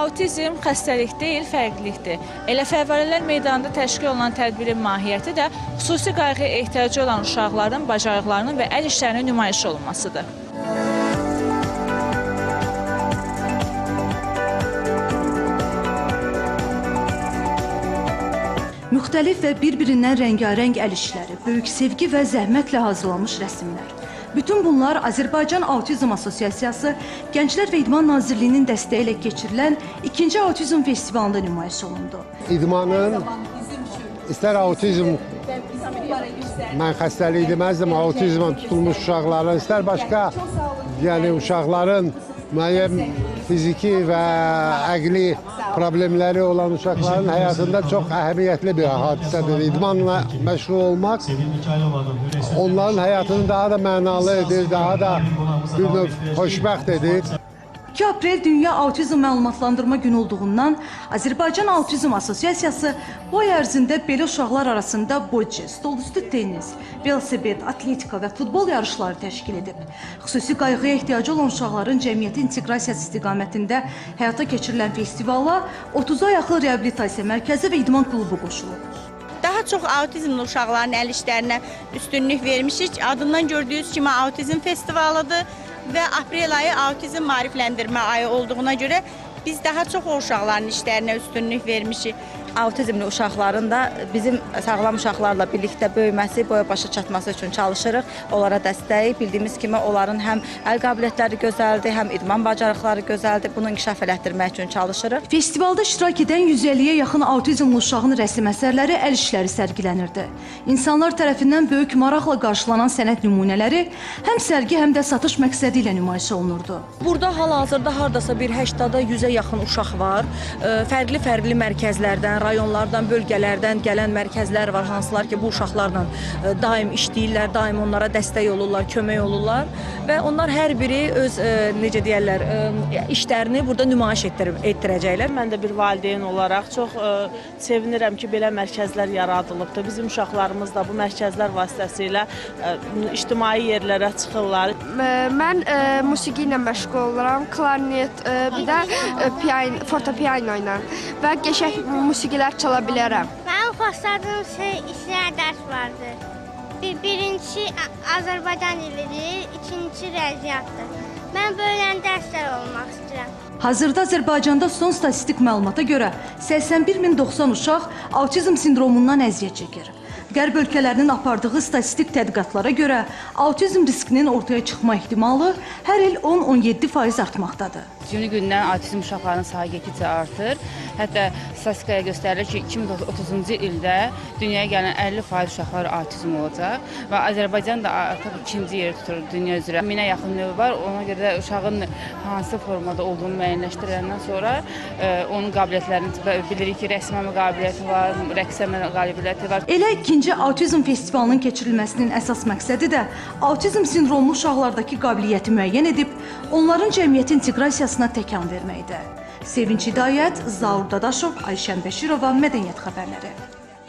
Autizm xəstəlik deyil, fərqlilikdir. Elə Fəvvarələr meydanında təşkil olunan tədbirin mahiyyəti də xüsusi qayğıya ehtiyacı olan uşaqların bacarıqlarının və əl işlərinin nümayiş olunmasıdır. Müxtəlif və bir-birindən rəngarəng əl işləri, böyük sevgi və zəhmətlə hazırlanmış rəsmlər. Bütün bunlar Azərbaycan Autizm Assosiasiyası Gənclər və İdman Nazirliyinin dəstəyi ilə keçirilən 2-ci Autizm Festivalında nümayiş olundu. idmanın istər autizm mən xəstəlik deməzdim, autizmə tutulmuş uşaqların, istər başqa yəni uşaqların müəyyən fiziki və əqli problemləri olan uşaqların həyatında çox əhəmiyyətli bir hadisədir. İdmanla məşğul olmaq onların həyatını daha da mənalı edir, daha da bir növ xoşbəxt edir. 2 aprel Dünya Autizm Məlumatlandırma Günü olduğundan Azərbaycan Autizm Assosiasiyası bu ay ərzində belə uşaqlar arasında boçi, stolüstü tennis, velosiped, atletika və futbol yarışları təşkil edib. Xüsusi qayğıya ehtiyacı olan uşaqların cəmiyyəti inteqrasiyası istiqamətində həyata keçirilən festivala 30-a yaxın reabilitasiya mərkəzi və idman klubu qoşulub. Çox autizmli uşaqların əl işlərinə üstünlük vermişik. Adından gördüyünüz kimi autizm festivalıdır və aprel ayı autizm maarifləndirmə ayı olduğuna görə biz daha çox o uşaqların işlərinə üstünlük vermişik. Autizmli uşaqların da bizim sağlam uşaqlarla birlikdə böyüməsi, boya başa çatması üçün çalışırıq. Onlara dəstək, bildiyimiz kimi onların həm əl qabiliyyətləri gözəldir, həm idman bacarıqları gözəldir. Bunu inkişaf elətdirmək üçün çalışırıq. Festivalda iştirak edən 150-yə yaxın autizmli uşağın rəsm əsərləri, əl işləri sərgilənirdi. İnsanlar tərəfindən böyük maraqla qarşılanan sənət nümunələri həm sərgi, həm də satış məqsədi ilə nümayiş olunurdu. Burada hal-hazırda hardasa bir 80-da 100-ə yaxın uşaq var. Fərqli-fərqli mərkəzlərdən, rayonlardan, bölgələrdən gələn mərkəzlər var, hansılar ki, bu uşaqlarla ə, daim işləyirlər, daim onlara dəstək olurlar, kömək olurlar və onlar hər biri öz ə, necə deyirlər, ə, işlərini burada nümayiş etdir etdirəcəklər. Mən də bir valideyn olaraq çox sevinirəm ki, belə mərkəzlər yaradılıbdır. Bizim uşaqlarımız da bu mərkəzlər vasitəsilə ictimai yerlərə çıxırlar. Mən ə, musiqi ilə məşğul oluram. Klarnet, ə, bir də ə, piano, fortepiano ilə və qəşəng musiqilər çala bilərəm. Mənim xoşladığım şey işlər dərs vardı. Bir, birincisi A- Azərbaycan dilidir, ikincisi rəziyyatdır. Mən böyle dərslər olmaq istəyirəm. Hazırda Azərbaycanda son statistik məlumata görə 81090 uşaq autizm sindromundan əziyyət çəkir. Qərb ölkələrinin apardığı statistik tədqiqatlara görə autizm riskinin ortaya çıxma ehtimalı hər il 10-17% artmaqdadır. Günü gündən autizm uşaqlarının sayı getdikcə artır. Hətta statistikaya göstərilir ki, 2030-cu ildə dünyaya gələn 50% uşaqlar autizm olacaq və Azərbaycan da artıq ikinci yeri tutur dünya üzrə. 1000-ə yaxın növ var. Ona görə də uşağın hansı formada olduğunu müəyyənləşdirəndən sonra e, onun qabiliyyətlərini bilirik ki, rəsmə qabiliyyəti var, rəqsəmə qabiliyyəti var. Elə ikinci autizm festivalının keçirilməsinin əsas məqsədi də autizm sindromlu uşaqlardakı qabiliyyəti müəyyən edib, onların cəmiyyət inteqrasiyasına təkan verməkdir. Sevinç Hidayət, Zaur Dadaşov, Ayşən Bəşirova, Mədəniyyət xəbərləri.